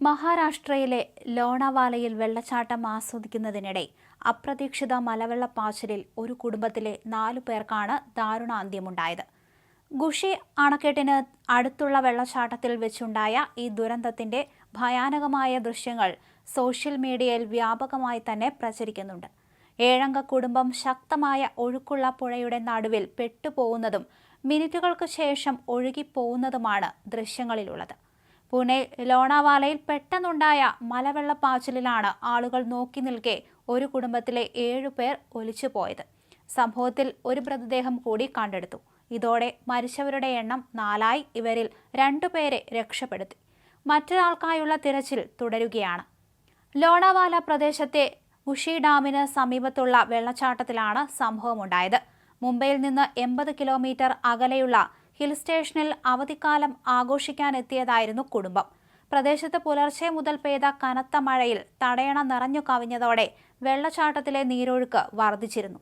മഹാരാഷ്ട്രയിലെ ലോണാവാലയിൽ വെള്ളച്ചാട്ടം ആസ്വദിക്കുന്നതിനിടെ അപ്രതീക്ഷിത മലവെള്ളപ്പാച്ചിലിൽ ഒരു കുടുംബത്തിലെ നാലു പേർക്കാണ് ദാരുണാന്ത്യമുണ്ടായത്. ഗുഷി അണക്കെട്ടിന് അടുത്തുള്ള വെള്ളച്ചാട്ടത്തിൽ വെച്ചുണ്ടായ ഈ ദുരന്തത്തിന്റെ ഭയാനകമായ ദൃശ്യങ്ങൾ സോഷ്യൽ മീഡിയയിൽ വ്യാപകമായി തന്നെ പ്രചരിക്കുന്നുണ്ട്. ഏഴംഗ കുടുംബം ശക്തമായ ഒഴുക്കുള്ള പുഴയുടെ നടുവിൽ പെട്ടുപോകുന്നതും മിനിറ്റുകൾക്ക് ശേഷം ഒഴുകിപ്പോകുന്നതുമാണ് ദൃശ്യങ്ങളിലുള്ളത്. പൂനെ ലോണാവാലയിൽ പെട്ടെന്നുണ്ടായ മലവെള്ളപ്പാച്ചിലിലാണ് ആളുകൾ നോക്കി നിൽക്കെ ഒരു കുടുംബത്തിലെ ഏഴുപേർ ഒലിച്ചുപോയത് സംഭവത്തിൽ ഒരു മൃതദേഹം കൂടി കണ്ടെടുത്തു. ഇതോടെ മരിച്ചവരുടെ എണ്ണം നാലായി ഇവരിൽ രണ്ടുപേരെ രക്ഷപ്പെടുത്തി. മറ്റൊരാൾക്കായുള്ള തിരച്ചിൽ തുടരുകയാണ്. ലോണാവാല പ്രദേശത്തെ ഉഷി ഡാമിന് സമീപത്തുള്ള വെള്ളച്ചാട്ടത്തിലാണ് സംഭവമുണ്ടായത്. മുംബൈയിൽ നിന്ന് എൺപത് കിലോമീറ്റർ അകലെയുള്ള ഹിൽ സ്റ്റേഷനിൽ അവധിക്കാലം ആഘോഷിക്കാനെത്തിയതായിരുന്നു കുടുംബം. പ്രദേശത്ത് പുലർച്ചെ മുതൽ പെയ്ത കനത്ത മഴയിൽ തടയണ നിറഞ്ഞു കവിഞ്ഞതോടെ വെള്ളച്ചാട്ടത്തിലെ നീരൊഴുക്ക് വർദ്ധിച്ചിരുന്നു.